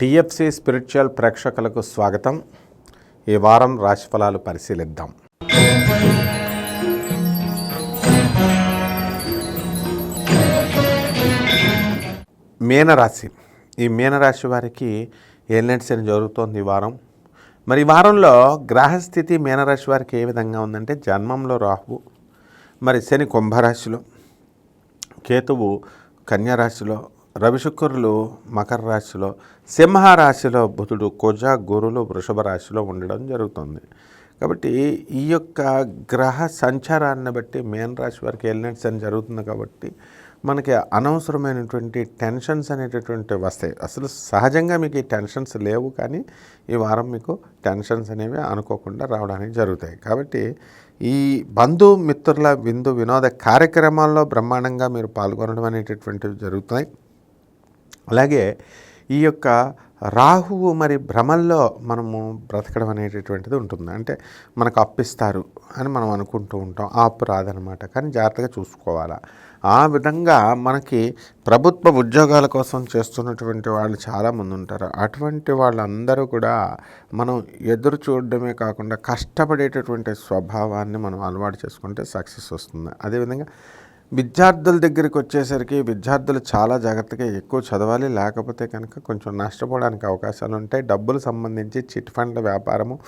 TFC spiritual ప్రేక్షకులకు స్వాగతం. ఈ వారం రాశిఫలాలు పరిశీలిద్దాం. మీనరాశి. ఈ మీనరాశి వారికి ఏలినటి జరుగుతోంది ఈ వారం. మరి ఈ వారంలో గ్రహస్థితి మీనరాశి వారికి ఏ విధంగా ఉందంటే జన్మంలో రాహువు మరి శని కుంభరాశిలో కేతువు కన్యరాశిలో రవిశుక్రులు మకర రాశిలో సింహరాశిలో బుధుడు కుజ గురులు వృషభ రాశిలో ఉండడం జరుగుతుంది. కాబట్టి ఈ యొక్క గ్రహ సంచారాన్ని బట్టి మేన్ రాశి వారికి ఎలినట్స్ అని జరుగుతుంది కాబట్టి మనకి అనవసరమైనటువంటి టెన్షన్స్ అనేటటువంటి వస్తాయి. అసలు సహజంగా మీకు ఈ టెన్షన్స్ లేవు కానీ ఈ వారం మీకు టెన్షన్స్ అనేవి అనుకోకుండా రావడానికి జరుగుతాయి. కాబట్టి ఈ బంధు మిత్రుల విందు వినోద కార్యక్రమాల్లో బ్రహ్మాండంగా మీరు పాల్గొనడం అనేటటువంటివి జరుగుతాయి అలాగే ఈ యొక్క రాహువు మరి భ్రమల్లో మనము బ్రతకడం అనేటటువంటిది ఉంటుంది. అంటే మనకు అప్పిస్తారు అని మనం అనుకుంటూ ఉంటాం. ఆపు రాదనమాట కానీ జాగ్రత్తగా చూసుకోవాలా. ఆ విధంగా మనకి ప్రభుత్వ ఉద్యోగాల కోసం చేస్తున్నటువంటి వాళ్ళు చాలామంది ఉంటారు. అటువంటి వాళ్ళందరూ కూడా మనం ఎదురు చూడడమే కాకుండా కష్టపడేటటువంటి స్వభావాన్ని మనం అలవాటు చేసుకుంటే సక్సెస్ వస్తుంది. అదేవిధంగా విద్యార్థుల దగ్గరికి వచ్చేసరికి విద్యార్థులు చాలా జాగ్రత్తగా ఎక్కువ చదవాలి. లేకపోతే కనుక కొంచెం నష్టపోవడానికి అవకాశాలు ఉంటాయి. డబ్బులు సంబంధించి చిట్ ఫండ్ల వ్యాపారము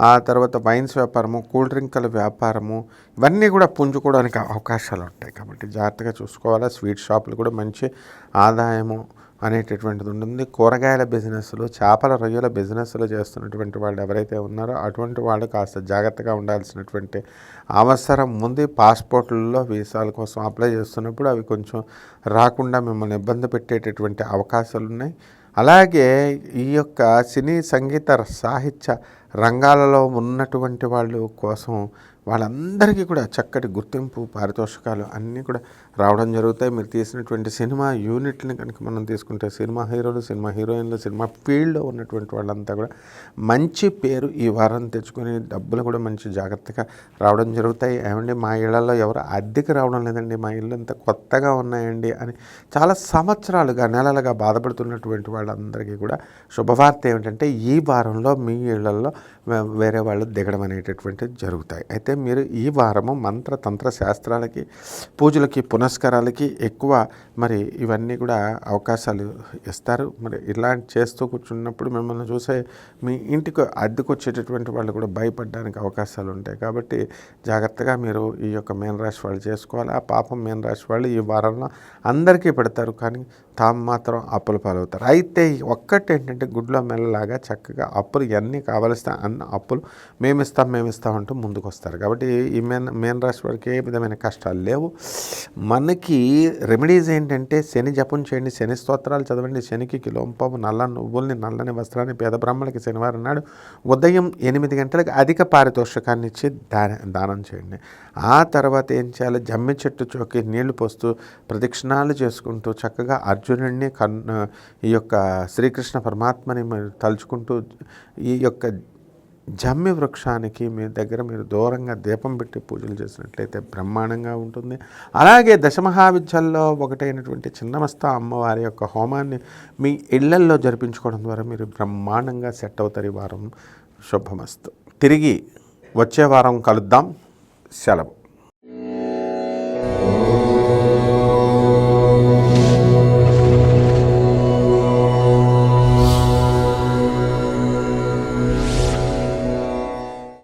ఆ తర్వాత వైన్స్ వ్యాపారము కూల్ డ్రింకుల వ్యాపారము ఇవన్నీ కూడా పుంజుకోవడానికి అవకాశాలు ఉంటాయి. కాబట్టి జాగ్రత్తగా చూసుకోవాలి. స్వీట్ షాపులు కూడా మంచి ఆదాయము అనేటటువంటిది ఉంటుంది కూరగాయల బిజినెస్లు చేపల రొయ్యల బిజినెస్లు చేస్తున్నటువంటి వాళ్ళు ఎవరైతే ఉన్నారో అటువంటి వాళ్ళు కాస్త జాగ్రత్తగా ఉండాల్సినటువంటి అవసరం ఉంది. పాస్పోర్ట్లలో వీసాల కోసం అప్లై చేస్తున్నప్పుడు అవి కొంచెం రాకుండా మిమ్మల్ని ఇబ్బంది పెట్టేటటువంటి అవకాశాలు ఉన్నాయి అలాగే ఈ యొక్క సినీ సంగీత సాహిత్య రంగాలలో ఉన్నటువంటి వాళ్ళు కోసం వాళ్ళందరికీ కూడా చక్కటి గుర్తింపు పారితోషికాలు అన్నీ కూడా రావడం జరుగుతాయి. మీరు తీసినటువంటి సినిమా యూనిట్ని కనుక మనం తీసుకుంటే సినిమా హీరోలు సినిమా హీరోయిన్లు సినిమా ఫీల్డ్లో ఉన్నటువంటి వాళ్ళంతా కూడా మంచి పేరు ఈ వారం తెచ్చుకొని డబ్బులు కూడా మంచి జాగ్రత్తగా రావడం జరుగుతాయి. ఏమండి మా ఇళ్ళలో ఎవరు అద్దెకి రావడం లేదండి మా ఇల్లు అంత కొత్తగా ఉన్నాయండి అని చాలా సంవత్సరాలుగా నెలలుగా బాధపడుతున్నటువంటి వాళ్ళందరికీ కూడా శుభవార్త ఏమిటంటే ఈ వారంలో మీ ఇళ్ళలో వేరే వాళ్ళు దిగడం అనేటటువంటిది జరుగుతాయి. అయితే మీరు ఈ వారము మంత్ర తంత్ర శాస్త్రాలకి పూజలకి పునస్కారాలకి ఎక్కువ మరి ఇవన్నీ కూడా అవకాశాలు ఇస్తారు. మరి ఇలాంటి చేస్తూ కూర్చున్నప్పుడు మిమ్మల్ని చూసే మీ ఇంటికి అద్దెకు వచ్చేటటువంటి వాళ్ళు కూడా భయపడడానికి అవకాశాలు ఉంటాయి. కాబట్టి జాగ్రత్తగా మీరు ఈ యొక్క మేన రాశి వాళ్ళు చేసుకోవాలి. ఆ పాపం మేన రాశి వాళ్ళు ఈ వారంలో అందరికీ పెడతారు. కానీ తాము మాత్రం అప్పుల పాలవుతారు. అయితే ఒక్కటి ఏంటంటే గుడ్లో మెల్లలాగా చక్కగా అప్పులు ఎన్ని కావలిస్తే అన్న అప్పులు మేమిస్తాం మేమిస్తాం అంటూ ముందుకు వస్తారు కాబట్టి ఈ మేన్ మేన్ రాశి వారికి ఏ విధమైన కష్టాలు లేవు. మనకి రెమెడీస్ ఏంటంటే శని జపం చేయండి శని స్తోత్రాలు చదవండి శనికి కిలోంపము నల్ల నువ్వుల్ని నల్లని వస్త్రాన్ని పేద బ్రాహ్మణులకి శనివారం నాడు ఉదయం ఎనిమిది గంటలకు అధిక పారితోషికాన్ని ఇచ్చి దాన దానం చేయండి. ఆ తర్వాత ఏం చేయాలి? జమ్మి చెట్టు చోకి నీళ్ళు పోస్తూ ప్రదక్షిణాలు చేసుకుంటూ చక్కగా అర్జునుడిని కన్ ఈ యొక్క శ్రీకృష్ణ పరమాత్మని తలుచుకుంటూ ఈ యొక్క జమ్మి వృక్షానికి మీ దగ్గర మీరు దూరంగా దీపం పెట్టి పూజలు చేసినట్లయితే బ్రహ్మాండంగా ఉంటుంది. అలాగే దశమహావిద్యల్లో ఒకటైనటువంటి చిన్నమస్త అమ్మవారి యొక్క హోమాన్ని మీ ఇళ్ళల్లో జరిపించుకోవడం ద్వారా మీరు బ్రహ్మాండంగా సెట్ అవుతారు ఈ వారం. శుభమస్తు. తిరిగి వచ్చే వారం కలుద్దాం. సెలవు.